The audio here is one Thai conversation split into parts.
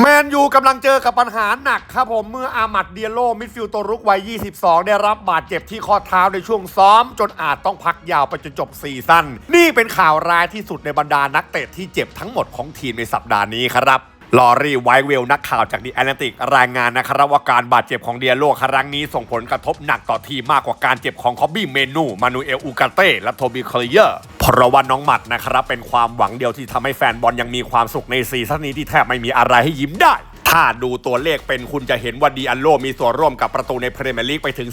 แมนยูกำลังเจอกับปัญหาหนักครับผม เมื่ออามัดเดียโลมิดฟิลด์ตัวรุกวัย 22 ได้รับบาดเจ็บที่ข้อเท้าในช่วงซ้อม จนอาจต้องพักยาวไปจนจบซีซั่น นี่เป็นข่าวร้ายที่สุดในบรรดานักเตะที่เจ็บทั้งหมดของทีมในสัปดาห์นี้ครับลอรี่ไวเวลนักข่าวจากดีแอตแลนติกรายงานนะครับว่าการบาดเจ็บของเดียโลครั้งนี้ส่งผลกระทบหนักต่อทีมมากกว่าการเจ็บของคอบบี้เมนู มานูเอลอูกาเต้และโทบีเคลเยอร์ เพราะว่าน้องหมัดนะครับเป็นความหวังเดียวที่ทำให้แฟนบอลยังมีความสุขในซีซั่นนี้ที่แทบไม่มีอะไรให้ยิ้มได้ ถ้าดูตัวเลขเป็นคุณจะเห็นว่าดีอันโลมีส่วนร่วมกับประตูในพรีเมียร์ลีกไปถึง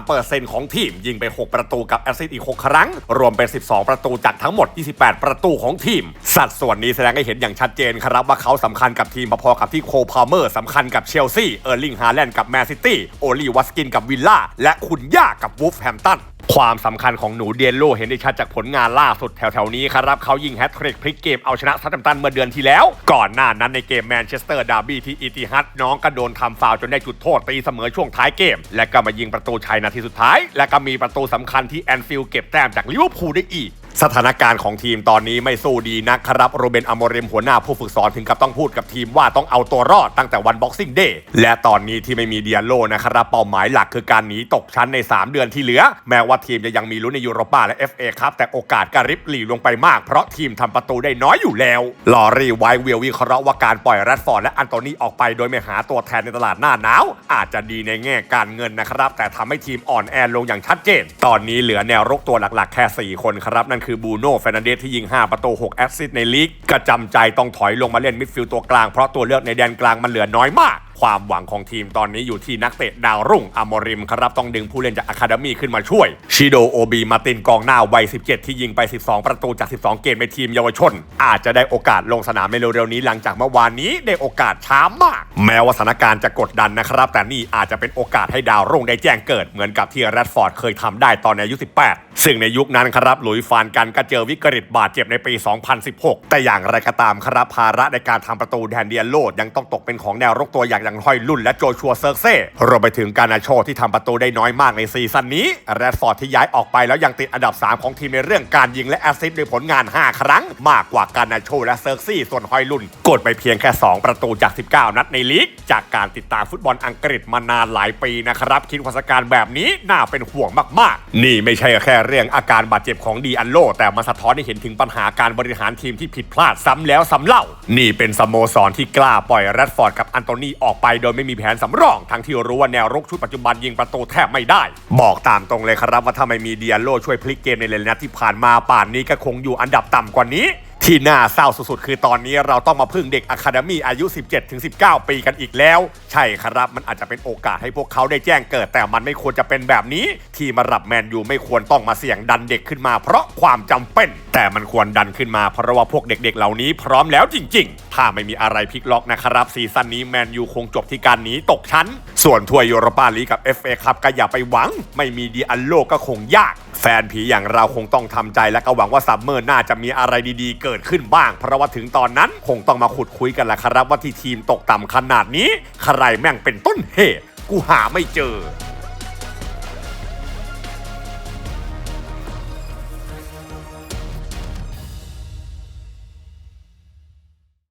43%ของทีม ยิงไป 6 ประตูกับแอสซิสต์อีก 6 ครั้ง รวมเป็น 12 ประตูจากทั้งหมด 28 ประตูของทีม สัดส่วนนี้แสดงให้เห็นอย่างชัดเจนครับว่าเขาสำคัญกับทีมพอๆกับที่โคลพาเมอร์สำคัญกับเชลซีเออร์ลิงฮาแลนด์กับแมนซิตี้โอลีวัสกินกับวิลล่าและคุณย่ากับวูฟแฮมตัน ความสำคัญของหนูเดียนโลเห็นได้ชัดจากผลงานล่าสุดแถวๆนี้ครับเขายิงแฮตทริกพลิกเกมเอาชนะซัตแตมตันเมื่อเดือนที่แล้ว ก่อนหน้านั้นในเกมแมนเชสเตอร์ดาร์บี้ที่อีติฮัดน้องก็โดนทำฟาวจนได้จุดโทษตีเสมอช่วงท้ายเกม และก็มายิงประตูชัยนาทีสุดท้าย และก็มีประตูสำคัญที่แอนฟิลด์เก็บแต้มจากลิเวอร์พูลได้อีก สถานการณ์ของทีมตอนนี้ไม่สู้ดีนะครับโรเบนอโมเรมหัวหน้าผู้ฝึกสอนถึงกับต้องพูดกับทีมว่าต้องเอาตัวรอดตั้งแต่วันบ็อกซิ่งเดย์และตอนนี้ที่ไม่มีเดียโลนะครับเป้าหมายหลักคือการหนีตกชั้นใน 3 เดือนที่เหลือ แม้ว่าทีมจะยังมีลุ้นในยูโรปาและ FA ครับแต่โอกาสการริบหลีลงไปมากเพราะทีมทำประตูได้น้อยอยู่แล้วลอรีไวเวลวิเคราะห์ว่าการปล่อยแรดฟอร์ดและอันโตนีออกไปโดยไม่หาตัวแทนในตลาดหน้าหนาวอาจจะดีในแง่การเงินนะครับแต่ทำให้ทีมอ่อนแอลงอย่างชัดเจน ตอนนี้เหลือแนวรุกตัวหลักๆแค่ 4 คนครับนั่นคือบูโน่เฟรนันเดสที่ยิง 5 ประตู 6 แอสซิสต์ในลีกก็จำใจต้องถอยลงมาเล่นมิดฟิลด์ตัวกลาง เพราะตัวเลือกในแดนกลางมันเหลือน้อยมากความหวังของทีมตอนนี้อยู่ที่นักเตะดาวรุ่งอโมริมครับต้องดึงผู้เล่นจากอะคาเดมี่ขึ้นมาช่วย ชิโดโอบีมาตินกองหน้าวัย 17 ที่ยิงไป 12 ประตูจาก 12 เกมในทีมเยาวชน อาจจะได้โอกาสลงสนามในเร็วๆนี้หลังจากเมื่อวานนี้ได้โอกาสช้ามาก แม้ว่าสถานการณ์จะกดดันนะครับ แต่นี่อาจจะเป็นโอกาสให้ดาวรุ่งได้แจ้งเกิดเหมือนกับที่แรดฟอร์ดเคยทำได้ตอนอายุ 18 ซึ่งในยุคนั้นครับหลุยฟานกันก็เจอวิกฤตบาดเจ็บในปี 2016 แต่อย่างไรก็ตามครับภาระในการทำประตูแทนเดียโลดยังต้องตกเป็นของแนวรกตัวอย่างอย่างฮอยลุ่นและโจชัวเซิร์เซ่รวมไปถึงการนาโชที่ทำประตูได้น้อยมากในซีซั่นนี้แรดฟอร์ดที่ย้ายออกไปแล้วยังติดอันดับ 3 ของทีมในเรื่องการยิงและแอสซิสต์ด้วยผลงาน 5 ครั้ง มากกว่าการนาโชและเซิร์ซี่ส่วนฮอยลุ่น กดไปเพียงแค่ 2 ประตูจาก 19 นัดในลีก จากการติดตามฟุตบอลอังกฤษมานานหลายปีนะครับคิดว่าสการแบบนี้น่าเป็นห่วงมากๆ นี่ไม่ใช่แค่เรื่องอาการบาดเจ็บของดีอันโล แต่มาสะท้อนให้เห็นถึงปัญหาการบริหารทีมที่ผิดพลาดซ้ำแล้วซ้ำเล่า นี่เป็นสโมสรที่กล้าปล่อยแรดฟอร์ดกับอันโตนีออกไปโดยไม่มีแผนสำรอง ทั้งที่รู้ว่าแนวรุกชุดปัจจุบันยิงประตูแทบไม่ได้ บอกตามตรงเลยครับว่าถ้าไม่มีเดียโลช่วยพลิกเกมในเลนนัดที่ผ่านมาป่านนี้ก็คงอยู่อันดับต่ำกว่านี้ ที่น่าเศร้าสุดๆ คือตอนนี้เราต้องมาพึ่งเด็กอะคาเดมี่อายุ 17-19 ปีกันอีกแล้ว ใช่ครับ มันอาจจะเป็นโอกาสให้พวกเขาได้แจ้งเกิด แต่มันไม่ควรจะเป็นแบบนี้ ที่มารับแมนยูไม่ควรต้องมาเสี่ยงดันเด็กขึ้นมาเพราะความจำเป็น แต่มันควรดันขึ้นมาเพราะว่าพวกเด็กๆ เหล่านี้พร้อมแล้วจริง ๆ ถ้าไม่มีอะไรพลิกล็อกนะครับซีซั่นนี้แมนยูคงจบที่การหนีตกชั้น ส่วนถ้วยยูโรปาลีกกับ FA ครับก็อย่าไปหวัง ไม่มีดีอันโลก็คงยาก แฟนผีอย่างเราคงต้องทำใจและก็หวังว่าซัมเมอร์น่าจะมีอะไรดีๆ เกิดขึ้นบ้าง เพราะว่าถึงตอนนั้นคงต้องมาขุดคุยกันแหละครับว่าที่ทีมตกต่ำขนาดนี้ ใครแม่งเป็นต้นเหตุ กูหาไม่เจอ